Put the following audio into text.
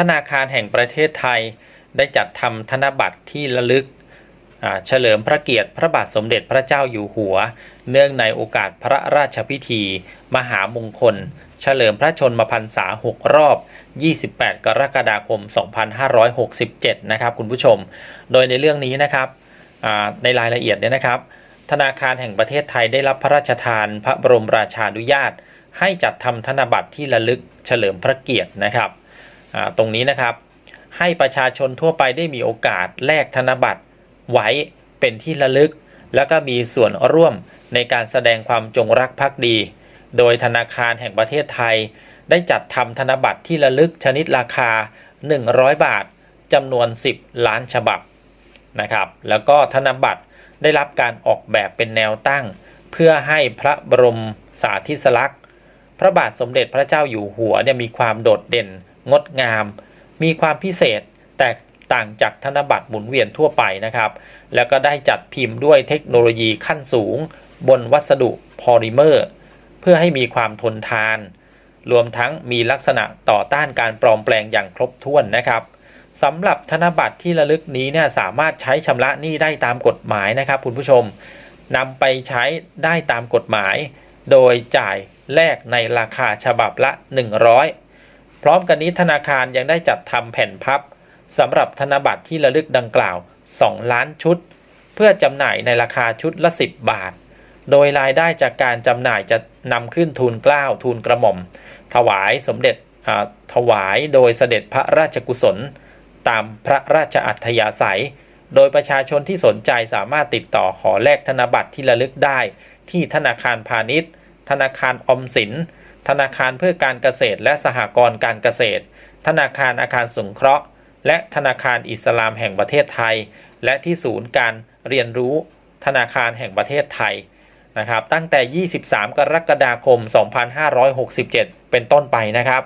ธนาคารแห่งประเทศไทย ได้จัดทำธนบัตรที่ระลึกเฉลิมพระเกียรติพระบาทสมเด็จพระเจ้าอยู่หัว เนื่องในโอกาสพระราชพิธี มหามงคล เฉลิมพระชนมพรรษา 6 รอบ 28 กรกฎาคม 2567 นะครับคุณผู้ชม โดยในเรื่องนี้นะครับในรายละเอียดเนี่ยนะครับ ธนาคารแห่งประเทศไทยได้รับพระราชทานพระบรมราชานุญาต ให้จัดทำธนบัตรที่ระลึกเฉลิมพระเกียรตินะครับ ตรงนี้นะครับ ให้ประชาชนทั่วไปได้มีโอกาสแลกธนบัตรไว้เป็นที่ระลึก แล้วก็มีส่วนร่วมในการแสดงความจงรักภักดี โดยธนาคารแห่งประเทศไทย ได้จัดทำธนบัตรที่ระลึกชนิดราคา 100 บาทจำนวน 10 ล้านฉบับนะครับ แล้วก็ธนบัตรได้รับการออกแบบเป็นแนวตั้ง เพื่อให้พระบรมสาธิสลักษณ์ พระบาทสมเด็จพระเจ้าอยู่หัวเนี่ยมีความโดดเด่น งดงาม มีความพิเศษแตกต่างจากธนบัตรหมุนเวียนทั่วไปนะครับ แล้วก็ได้จัดพิมพ์ด้วยเทคโนโลยีขั้นสูง บนวัสดุพอลิเมอร์ เพื่อให้มีความทนทาน รวมทั้งมีลักษณะต่อต้านการปลอมแปลงอย่างครบถ้วนนะครับสำหรับธนบัตรที่ระลึกนี้เนี่ยสามารถใช้ชำระหนี้ได้ตามกฎหมายนะครับคุณผู้ชมนำไปใช้ได้ตามกฎหมาย โดยจ่ายแลกในราคาฉบับละ 100 พร้อมกันนี้ธนาคารยังได้จัดทำแผ่นพับสำหรับธนบัตรที่ระลึกดังกล่าว 2 ล้านชุด เพื่อจำหน่ายในราคาชุดละ 10 บาท โดยรายได้จากการจำหน่ายจะนำขึ้นทูลเกล้าทูลกระหม่อม ถวายสมเด็จถวายโดยเสด็จพระราชกุศล ตามพระราชอัธยาศัย โดยประชาชนที่สนใจสามารถติดต่อขอแลกธนบัตรที่ระลึกได้ ที่ธนาคารพาณิชย์ ธนาคารอมสิน ธนาคารเพื่อการเกษตร และสหกรณ์การเกษตร ธนาคารอาคารสงเคราะห์ และธนาคารอิสลามแห่งประเทศไทย และที่ศูนย์การเรียนรู้ธนาคารแห่งประเทศไทยนะครับตั้งแต่ 23 กรกฎาคม 2567 เป็นต้นไปนะครับ